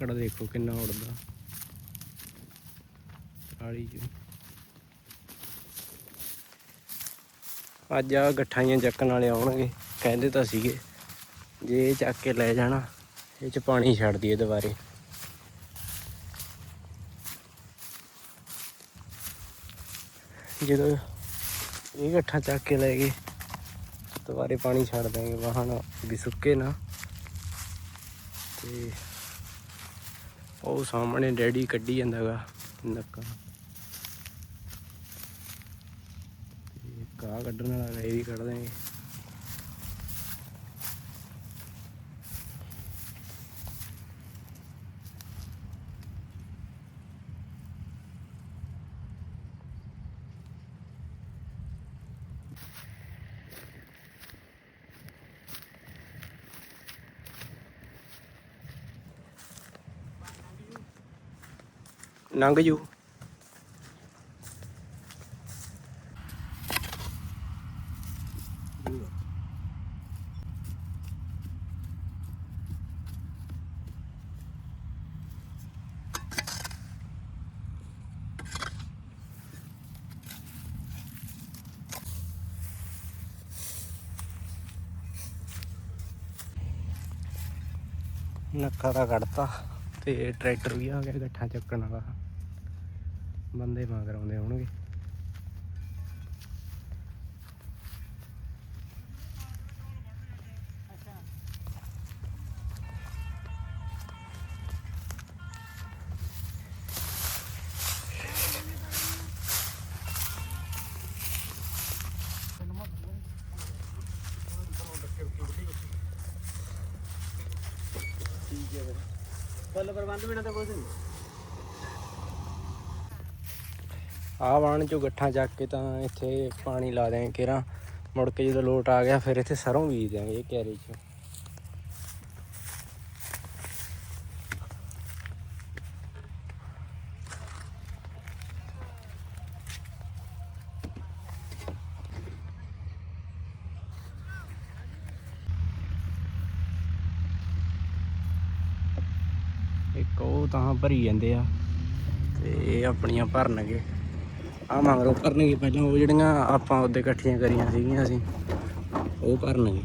ਉਹ ਦੇਖੋ ਕਿੰਨਾ ਉੜਦਾ। ਕਾਲੀ ਜੀ ਅੱਜ ਆ ਗੱਠਾਈਆਂ ਚੱਕਣ ਵਾਲੇ ਆਉਣਗੇ, ਕਹਿੰਦੇ ਤਾਂ ਸੀਗੇ, ਜੇ ਇਹ ਚੱਕ ਕੇ ਲੈ ਜਾਣਾ, ਇਹ ਚ ਪਾਣੀ ਛੱਡ ਦਈਏ ਦੁਬਾਰੇ। ਜਦੋਂ ਇਹ ਗੱਠਾ ਚੱਕ ਕੇ ਲੈ ਗਏ, ਦੁਬਾਰੇ ਪਾਣੀ ਛੱਡ ਦਾਂਗੇ ਵਾਹਣ ਵੀ ਸੁੱਕੇ ਨਾ। ਤੇ ਉਹ ਸਾਹਮਣੇ ਡੈਡੀ ਕੱਢੀ ਜਾਂਦਾਗਾ ਨੱਕਾ। ਤੇ ਕਾ ਕੱਢਣ ਵਾਲਾ ਗਾ, ਇਹ ਵੀ ਕੱਢ ਦਾਂਗੇ ਲੰਘ ਜੂ। ਨੱਕਾ ਦਾ ਕੱਢਤਾ ਤੇ ਟਰੈਕਟਰ ਵੀ ਆ ਗਿਆ ਗੱਠਾ ਚੱਕਣ ਵਾਲਾ। ਬੰਦੇ ਮਗਰ ਆਉਂਦੇ ਹੋਣਗੇ। ਫੁੱਲ ਪ੍ਰਬੰਧ ਬਿਨਾਂ ਤਾਂ ਕੁਝ ਨਹੀਂ ਆਹ ਵਾਣ ਚੋਂ ਗੱਠਾਂ ਚੱਕ ਕੇ ਤਾਂ ਇੱਥੇ ਪਾਣੀ ਲਾ ਦਿਆਂਗੇ ਕੇਰਾਂ। ਮੁੜ ਕੇ ਜਦੋਂ ਲੋਟ ਆ ਗਿਆ, ਫਿਰ ਇੱਥੇ ਸਰੋਂ ਬੀਜ ਦਿਆਂਗੇ ਇਹ 'ਚ। ਇੱਕ ਉਹ ਤਾਂ ਭਰੀ ਜਾਂਦੇ ਆ, ਤੇ ਆਪਣੀਆਂ ਭਰਨਗੇ। ਆ ਮਗਰੋਂ ਭਰਨਗੇ ਪਹਿਲਾਂ ਉਹ ਜਿਹੜੀਆਂ ਆਪਾਂ ਉਹਦੇ ਇਕੱਠੀਆਂ ਕਰੀਆਂ ਸੀਗੀਆਂ ਅਸੀਂ, ਉਹ ਭਰਨਗੇ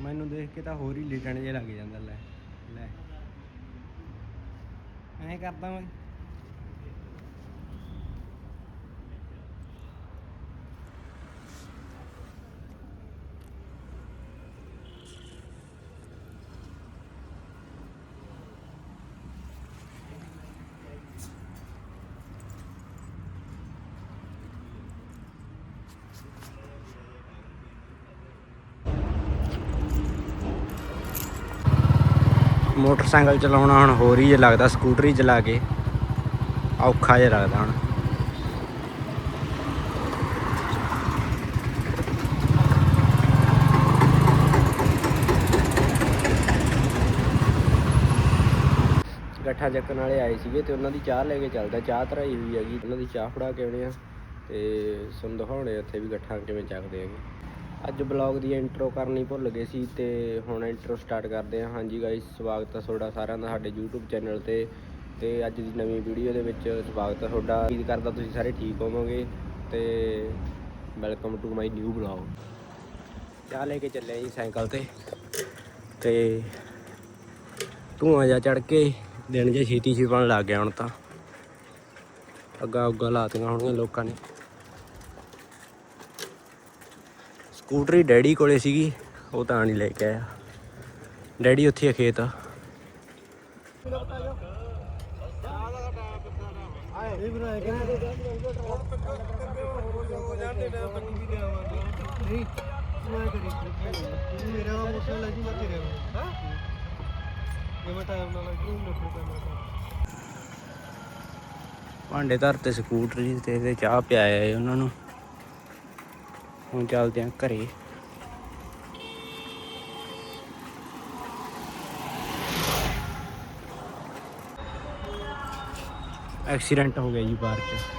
ਮੈਨੂੰ ਦੇਖ ਕੇ ਤਾਂ ਹੋਰ ਹੀ ਲਿਟਣ ਜੇ ਲੱਗ ਜਾਂਦਾ, ਲੈ ਲੈ। ਐਂ ਕਰਦਾ ਮੈਂ। ਮੋਟਰਸਾਈਕਲ ਚਲਾਉਣਾ ਹੁਣ ਹੋਰ ਹੀ ਜਿਹਾ ਲੱਗਦਾ, ਸਕੂਟਰੀ ਚਲਾ ਕੇ। ਔਖਾ ਜਿਹਾ ਲੱਗਦਾ ਹੁਣ। ਗੱਠਾ ਚੱਕਣ ਵਾਲੇ ਆਏ ਸੀਗੇ ਤੇ ਉਹਨਾਂ ਦੀ ਚਾਹ ਲੈ ਕੇ ਚੱਲਦਾ, ਚਾਹ ਧਰਾਈ ਹੋਈ ਹੈਗੀ। ਉਹਨਾਂ ਦੀ ਚਾਹ ਫੜਾ ਕੇ ਆਉਣੇ ਆ ਤੇ ਸੁਣ ਦਿਖਾਉਣੇ ਉੱਥੇ ਵੀ ਗੱਠਾ ਕਿਵੇਂ ਚੱਕਦੇ ਹੈਗੇ। ਅੱਜ ਬਲੌਗ ਦੀ ਇੰਟਰੋ ਕਰਨੀ ਭੁੱਲ ਗਏ ਸੀ ਤੇ ਹੁਣ ਇੰਟਰੋ ਸਟਾਰਟ ਕਰਦੇ ਹਾਂ। ਹਾਂਜੀ ਗਾਇਸ ਸਵਾਗਤ ਹੈ ਤੁਹਾਡਾ ਸਾਰਿਆਂ ਦਾ ਸਾਡੇ YouTube ਚੈਨਲ ਤੇ। ਤੇ ਅੱਜ ਦੀ ਨਵੀਂ ਵੀਡੀਓ ਦੇ ਵਿੱਚ ਸਵਾਗਤ ਹੈ ਤੁਹਾਡਾ। ਉਮੀਦ ਕਰਦਾ ਤੁਸੀਂ ਸਾਰੇ ਠੀਕ ਹੋਵੋਗੇ ਤੇ welcome to my new blog ਚਾਹ ਲੈ ਕੇ ਚੱਲੇ ਜੀ ਸਾਈਕਲ ਤੇ। ਤੇ ਧੂਆਂ ਜਾ ਚੜ ਕੇ ਦਿਨ ਜੇ ਛੇਤੀ ਛਿਪਣ ਲੱਗ ਗਿਆ ਹੁਣ ਤਾਂ। ਅੱਗਾ ਉੱਗਾ ਲਾਤੀਆਂ ਹੋਣਗੀਆਂ ਲੋਕਾਂ ਨੇ। ਸਕੂਟਰੀ ਡੈਡੀ ਕੋਲੇ ਸੀਗੀ, ਉਹ ਤਾਂ ਨਹੀਂ ਲੈ ਕੇ ਆਇਆ। ਡੈਡੀ ਉੱਥੇ ਆ ਖੇਤ। ਇਹ ਭਾਂਡੇ ਧਰਤੇ ਸਕੂਟਰੀ ਤੇ ਚਾਹ ਪਿਆਇਆ ਉਹਨਾਂ ਨੂੰ। ਹੁਣ ਚੱਲਦੇ ਆਂ ਘਰੇ। ਐਕਸੀਡੈਂਟ ਹੋ ਗਿਆ ਜੀ ਪਾਰਕ 'ਚ।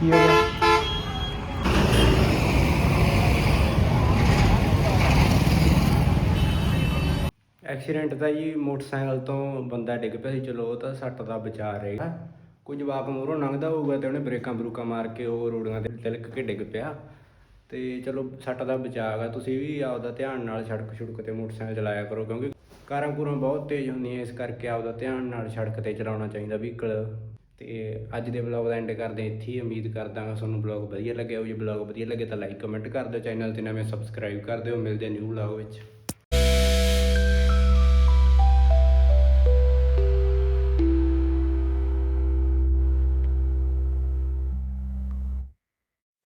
ਕੀ ਹੋ ਗਿਆ? ਐਕਸੀਡੈਂਟ ਤਾਂ ਜੀ ਮੋਟਰਸਾਈਕਲ ਤੋਂ ਬੰਦਾ ਡਿੱਗ ਪਿਆ ਸੀ, ਚਲੋ ਉਹ ਤਾਂ ਸੱਟ ਦਾ ਬਚਾ ਰਹੇਗਾ ਕੋਈ ਜਵਾਕ ਮੂਹਰੋਂ ਲੰਘਦਾ ਹੋਊਗਾ ਤੇ ਉਹਨੇ ਬ੍ਰੇਕਾਂ ਬਰੂਕਾਂ ਮਾਰ ਕੇ ਉਹ ਰੋੜੀਆਂ ਤੇ ਤਿਲਕ ਕੇ ਡਿੱਗ ਪਿਆ। ਤੇ ਚਲੋ ਸੱਟ ਦਾ ਬਚਾਅ ਗਾ ਤੁਸੀਂ ਵੀ ਆਪਦਾ ਧਿਆਨ ਨਾਲ ਸੜਕ ਛੁੜਕ ਤੇ ਮੋਟਰਸਾਈਕਲ ਚਲਾਇਆ ਕਰੋ, ਕਿਉਂਕਿ ਕਾਰਾਂ ਕੂਰਾਂ ਬਹੁਤ ਤੇਜ਼ ਹੁੰਦੀਆਂ, ਇਸ ਕਰਕੇ ਆਪਦਾ ਧਿਆਨ ਨਾਲ ਸੜਕ ਤੇ ਚਲਾਉਣਾ ਚਾਹੀਦਾ ਵਹੀਕਲ ਤੇ ਅੱਜ ਦੇ ਵਲੌਗ ਦਾ ਐਂਡ ਕਰਦੇ ਇੱਥੇ ਹੀ, ਉਮੀਦ ਕਰਦਾ ਹਾਂ ਤੁਹਾਨੂੰ ਵਲੌਗ ਵਧੀਆ ਲੱਗਿਆ ਹੋਵੇ ਜੇ ਵਲੌਗ ਵਧੀਆ ਲੱਗੇ ਤਾਂ ਲਾਈਕ ਕਮੈਂਟ ਕਰ ਦਿਓ ਚੈਨਲ ਤੇ ਨਵੇਂ ਸਬਸਕ੍ਰਾਈਬ ਕਰ ਦਿਓ। ਮਿਲਦੇ ਨਿਊ ਵਲੌਗ ਵਿੱਚ।